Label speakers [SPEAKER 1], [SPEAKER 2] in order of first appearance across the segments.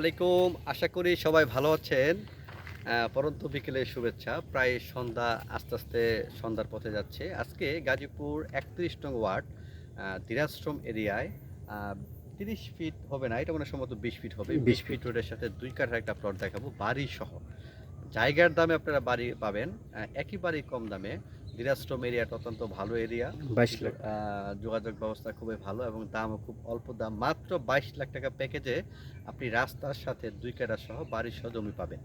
[SPEAKER 1] আলাইকুম। আশা করি সবাই ভালো আছেন। পরন্ত বিকেলে শুভেচ্ছা। প্রায় সন্ধ্যা আস্তে আস্তে সন্ধ্যার পথে যাচ্ছে। আজকে গাজীপুর একত্রিশ নং ওয়ার্ড আহ, দিনাশ্রম এরিয়ায় তিরিশ ফিট হবে না এটা মনে সম্ভবত বিশ ফিট হবে। বিশ ফিট রোডের সাথে দুই কাঠার একটা প্লট দেখাবো বাড়ি সহ জায়গার দামে আপনারা বাড়ি পাবেন আহ, একেবারেই কম দামে। দিনাশ্রম এরিয়াটা অত্যন্ত ভালো এরিয়া।
[SPEAKER 2] বাইশ লাখ।
[SPEAKER 1] যোগাযোগ ব্যবস্থা খুবই ভালো এবং দামও খুব অল্প দাম। মাত্র বাইশ লাখ টাকা প্যাকেজে আপনি রাস্তার সাথে দুই কাটা সহ বাড়ির সহ জমি পাবেন।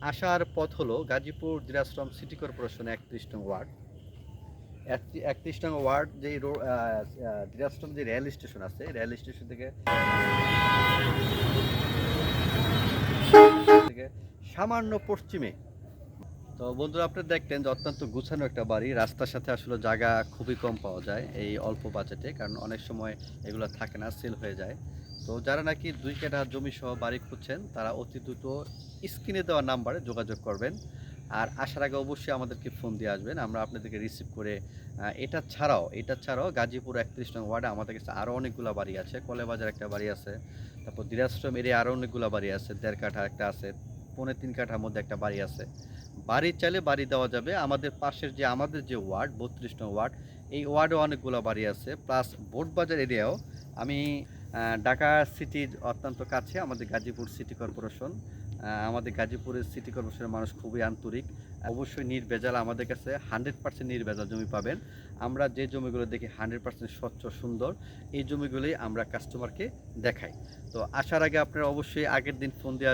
[SPEAKER 1] আসার পথ হলো গাজীপুর দিনাশ্রম সিটি কর্পোরেশন একত্রিশ নং ওয়ার্ড। একত্রিশ নং ওয়ার্ড যে রো- আহ, আহ, যে রেল স্টেশন আছে রেল স্টেশন থেকে সামান্য পশ্চিমে তো বন্ধুরা, আপনি দেখলেন যে অত্যন্ত গুছানো একটা বাড়ি। রাস্তার সাথে আসলে জায়গা খুবই কম পাওয়া যায় এই অল্প বাজেটে, কারণ অনেক সময় এগুলো থাকে না, সেল হয়ে যায়। তো যারা নাকি দুই কাঠা জমি সহ বাড়ি খুঁজছেন, তারা অতি দ্রুত স্ক্রিনে দেওয়া নাম্বারে যোগাযোগ করবেন। আর আসার আগে অবশ্যই আমাদেরকে ফোন দিয়ে আসবেন। আমরা আপনাদেরকে রিসিভ করে এটা ছাড়াও এটা ছাড়াও গাজীপুর একত্রিশ নং ওয়ার্ডে আমাদের কাছে আরও অনেকগুলো বাড়ি আছে। কলেবাজার একটা বাড়ি আছে, তারপর দিরাশ্রম এরিয়া আরও অনেকগুলো বাড়ি আছে। দেড় কাঠা একটা আছে, পৌনে তিন কাঠার মধ্যে একটা বাড়ি আছে। বাড়ি চাইলে বাড়ি দেওয়া যাবে। আমাদের পাশের যে, আমাদের যে ওয়ার্ড, বত্রিশ নং ওয়ার্ড, এই ওয়ার্ডেও অনেকগুলো বাড়ি আছে। প্লাস বোটবাজার এরিয়াও। আমি ঢাকা সিটির অত্যন্ত কাছে, আমাদের গাজীপুর সিটি কর্পোরেশন। আমাদের গাজীপুরের সিটি কর্পোরেশনের মানুষ খুবই আন্তরিক। অবশ্যই নির্ভেজাল আমাদের কাছে, হান্ড্রেড পার্সেন্ট নির্ভেজাল জমি পাবেন। আমরা যে জমিগুলো দেখি হান্ড্রেড পার্সেন্ট স্বচ্ছ, সুন্দর, এই জমিগুলোই আমরা কাস্টমারকে দেখাই। তো আসার আগে আপনারা অবশ্যই আগের দিন ফোন দেওয়া